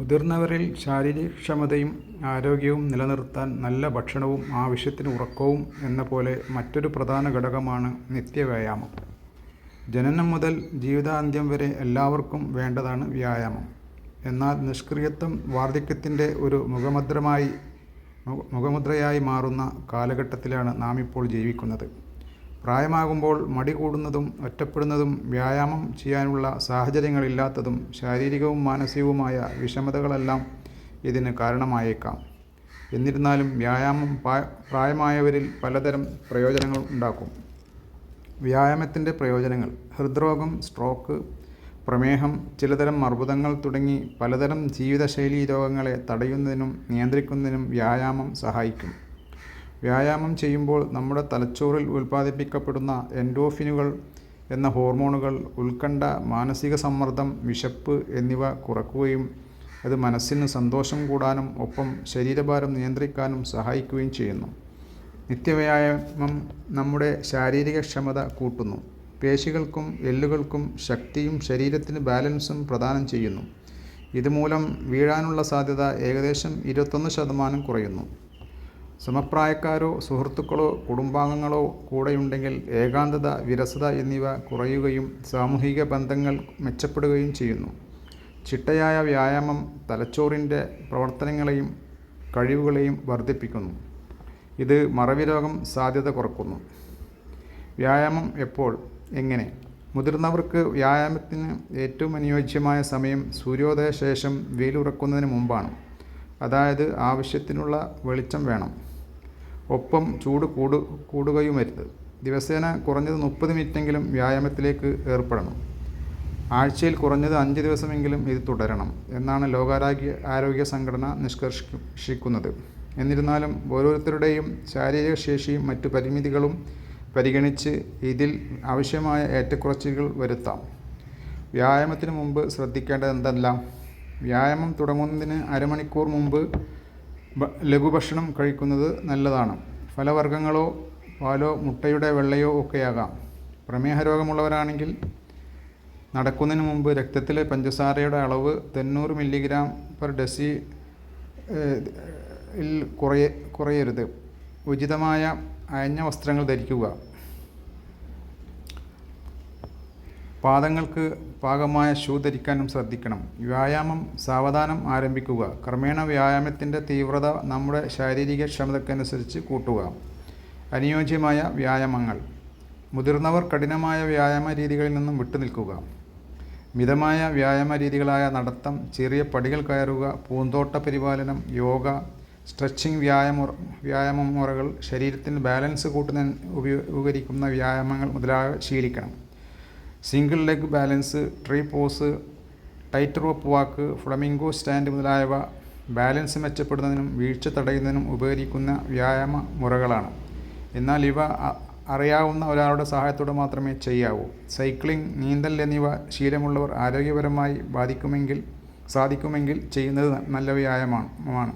മുതിർന്നവരിൽ ശാരീരികക്ഷമതയും ആരോഗ്യവും നിലനിർത്താൻ നല്ല ഭക്ഷണവും ആവശ്യത്തിന് ഉറക്കവും എന്നപോലെ മറ്റൊരു പ്രധാന ഘടകമാണ് നിത്യവ്യായാമം. ജനനം മുതൽ ജീവിതാന്ത്യം വരെ എല്ലാവർക്കും വേണ്ടതാണ് വ്യായാമം. എന്നാൽ നിഷ്ക്രിയത്വം വാർദ്ധക്യത്തിന്റെ ഒരു മുഖമുദ്രമായി മുഖമുദ്രയായി മാറുന്ന കാലഘട്ടത്തിലാണ് നാം ഇപ്പോൾ ജീവിക്കുന്നത്. പ്രായമാകുമ്പോൾ മടി കൂടുന്നതും ഒറ്റപ്പെടുന്നതും വ്യായാമം ചെയ്യാനുള്ള സാഹചര്യങ്ങളില്ലാത്തതും ശാരീരികവും മാനസികവുമായ വിഷമതകളെല്ലാം ഇതിന് കാരണമായേക്കാം. എന്നിരുന്നാലും വ്യായാമം പ്രായമായവരിൽ പലതരം പ്രയോജനങ്ങൾ ഉണ്ടാക്കും. വ്യായാമത്തിന്റെ പ്രയോജനങ്ങൾ. ഹൃദ്രോഗം, സ്ട്രോക്ക്, പ്രമേഹം, ചിലതരം മർബുദങ്ങൾ തുടങ്ങി പലതരം ജീവിതശൈലീ രോഗങ്ങളെ തടയുന്നതിനും നിയന്ത്രിക്കുന്നതിനും വ്യായാമം സഹായിക്കും. വ്യായാമം ചെയ്യുമ്പോൾ നമ്മുടെ തലച്ചോറിൽ ഉൽപ്പാദിപ്പിക്കപ്പെടുന്ന എൻഡോഫിനുകൾ എന്ന ഹോർമോണുകൾ ഉത്കണ്ഠ, മാനസിക സമ്മർദ്ദം, വിശപ്പ് എന്നിവ കുറക്കുകയും അത് മനസ്സിന് സന്തോഷം കൂടാനും ഒപ്പം ശരീരഭാരം നിയന്ത്രിക്കാനും സഹായിക്കുകയും ചെയ്യുന്നു. നിത്യവ്യായാമം നമ്മുടെ ശാരീരിക ക്ഷമത കൂട്ടുന്നു. പേശികൾക്കും എല്ലുകൾക്കും ശക്തിയും ശരീരത്തിന് ബാലൻസും പ്രദാനം ചെയ്യുന്നു. ഇതുമൂലം വീഴാനുള്ള സാധ്യത ഏകദേശം ഇരുപത്തൊന്ന് ശതമാനം കുറയുന്നു. സമപ്രായക്കാരോ സുഹൃത്തുക്കളോ കുടുംബാംഗങ്ങളോ കൂടെയുണ്ടെങ്കിൽ ഏകാന്തത, വിരസത എന്നിവ കുറയുകയും സാമൂഹിക ബന്ധങ്ങൾ മെച്ചപ്പെടുകയും ചെയ്യുന്നു. ചിട്ടയായ വ്യായാമം തലച്ചോറിന്റെ പ്രവർത്തനങ്ങളെയും കഴിവുകളെയും വർദ്ധിപ്പിക്കുന്നു. ഇത് മറവിരോഗ സാധ്യത കുറക്കുന്നു വ്യായാമം എപ്പോൾ, എങ്ങനെ? മുതിർന്നവർക്ക് വ്യായാമത്തിന് ഏറ്റവും അനുയോജ്യമായ സമയം സൂര്യോദയ ശേഷം വെയിലുറക്കുന്നതിന് മുമ്പാണ്. അതായത് ആവശ്യത്തിനുള്ള വെളിച്ചം വേണം. ഒപ്പം ചൂട് കൂടു കൂടുകയുമരുത്. ദിവസേന കുറഞ്ഞത് മുപ്പത് മിനിറ്റെങ്കിലും വ്യായാമത്തിലേക്ക് ഏർപ്പെടണം. ആഴ്ചയിൽ കുറഞ്ഞത് അഞ്ച് ദിവസമെങ്കിലും ഇത് തുടരണം എന്നാണ് ലോകാരോഗ്യ ആരോഗ്യ സംഘടന നിഷ്കർഷിക്കുന്നത്. എന്നിരുന്നാലും ഓരോരുത്തരുടെയും ശാരീരിക ശേഷിയും മറ്റു പരിമിതികളും പരിഗണിച്ച് ഇതിൽ ആവശ്യമായ ഏറ്റക്കുറച്ചിലുകൾ വരുത്താം. വ്യായാമത്തിന് മുമ്പ് ശ്രദ്ധിക്കേണ്ടത് എന്തെല്ലാം വ്യായാമം തുടങ്ങുന്നതിന് അരമണിക്കൂർ മുമ്പ് ലഘുഭക്ഷണം കഴിക്കുന്നത് നല്ലതാണ്. ഫലവർഗങ്ങളോ പാലോ മുട്ടയുടെ വെള്ളയോ ഒക്കെയാകാം. പ്രമേഹ രോഗമുള്ളവരാണെങ്കിൽ നടക്കുന്നതിന് മുമ്പ് രക്തത്തിലെ പഞ്ചസാരയുടെ അളവ് തൊണ്ണൂറ് മില്ലിഗ്രാം പെർ ഡെസി കുറയ കുറയരുത്. ഉചിതമായ അയഞ്ഞ വസ്ത്രങ്ങൾ ധരിക്കുക. പാദങ്ങൾക്ക് പാകമായ ഷൂ ധരിക്കാനും ശ്രദ്ധിക്കണം. വ്യായാമം സാവധാനം ആരംഭിക്കുക. ക്രമേണ വ്യായാമത്തിന്റെ തീവ്രത നമ്മുടെ ശാരീരിക ക്ഷമതയ്ക്കനുസരിച്ച് കൂട്ടുക. അനുയോജ്യമായ വ്യായാമങ്ങൾ. മുതിർന്നവർ കഠിനമായ വ്യായാമ രീതികളിൽ നിന്നും വിട്ടുനിൽക്കുക. മിതമായ വ്യായാമ രീതികളായ നടത്തം, ചെറിയ പടികൾ കയറുക, പൂന്തോട്ട പരിപാലനം, യോഗ, സ്ട്രെച്ചിങ് വ്യായാമ വ്യായാമ മുറകൾ ശരീരത്തിന് ബാലൻസ് കൂട്ടുന്ന ഉപകരിക്കുന്ന വ്യായാമങ്ങൾ മുതലായ ശീലിക്കണം. Single leg balance, tree pose, tight rope walk, flamingo stand മുതലായവ ബാലൻസ് മെച്ചപ്പെടുന്നതിനും വീഴ്ച തടയുന്നതിനും ഉപകരിക്കുന്ന വ്യായാമ മുറകളാണ് എന്നാൽ ഇവ അറിയാവുന്ന ഒരാളുടെ സഹായത്തോടെ മാത്രമേ ചെയ്യാവൂ. സൈക്ലിംഗ്, നീന്തൽ എന്നിവ ശീലമുള്ളവർ ആരോഗ്യപരമായി ബാധിക്കുമെങ്കിൽ സാധിക്കുമെങ്കിൽ ചെയ്യുന്നത് നല്ല വ്യായാമമാണ്.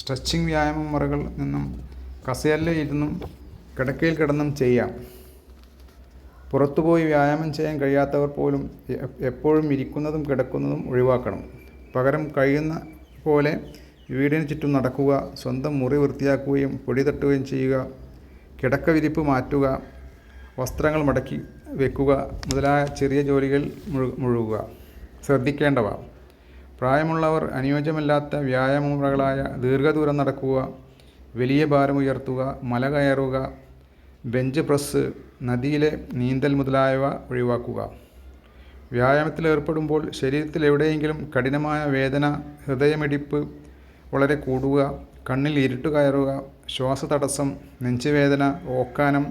സ്ട്രെച്ചിങ് മുറകളിൽ നിന്നും കസേരയിലിരുന്നും കിടക്കയിൽ കിടന്നും ചെയ്യാം. പുറത്തുപോയി വ്യായാമം ചെയ്യാൻ കഴിയാത്തവർ പോലും എപ്പോഴും ഇരിക്കുന്നതും കിടക്കുന്നതും ഒഴിവാക്കണം. പകരം കഴിയുന്ന പോലെ വീടിന് ചുറ്റും നടക്കുക, സ്വന്തം മുറി വൃത്തിയാക്കുകയും പൊടി തട്ടുകയും ചെയ്യുക, കിടക്ക വിരിപ്പ് മാറ്റുക, വസ്ത്രങ്ങൾ മടക്കി വെക്കുക മുതലായ ചെറിയ ജോലികൾ മുഴുകുക. ശ്രദ്ധിക്കേണ്ടവ. പ്രായമുള്ളവർ അനുയോജ്യമല്ലാത്ത വ്യായാമമുറകളായ ദീർഘദൂരം നടക്കുക, വലിയ ഭാരമുയർത്തുക, മല കയറുക, ബെഞ്ച് പ്രസ് നദിയിലെ നീന്തൽ മുതലായവ ഒഴിവാക്കുക. വ്യായാമത്തിൽ ഏർപ്പെടുമ്പോൾ ശരീരത്തിൽ എവിടെയെങ്കിലും കഠിനമായ വേദന, ഹൃദയമിടിപ്പ് വളരെ കൂടുക, കണ്ണിൽ ഇരുട്ട് കയറുക, ശ്വാസതടസ്സം, നെഞ്ചുവേദന, ഓക്കാനം,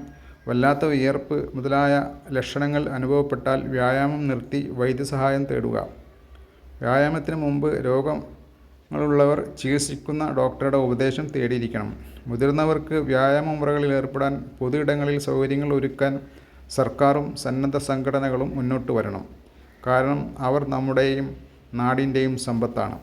വല്ലാത്ത വിയർപ്പ് മുതലായ ലക്ഷണങ്ങൾ അനുഭവപ്പെട്ടാൽ വ്യായാമം നിർത്തി വൈദ്യസഹായം തേടുക. വ്യായാമത്തിന് മുമ്പ് രോഗങ്ങളുള്ളവർ ചികിത്സിക്കുന്ന ഡോക്ടറുടെ ഉപദേശം തേടിയിരിക്കണം. മുതിർന്നവർക്ക് വ്യായാമ മുറകളിൽ ഏർപ്പെടാൻ പൊതു ഇടങ്ങളിൽ സൗകര്യങ്ങൾ ഒരുക്കാൻ സർക്കാരും സന്നദ്ധ സംഘടനകളും മുന്നോട്ട് വരണം കാരണം അവർ നമ്മുടെയും നാടിന്റെയും സമ്പത്താണ്.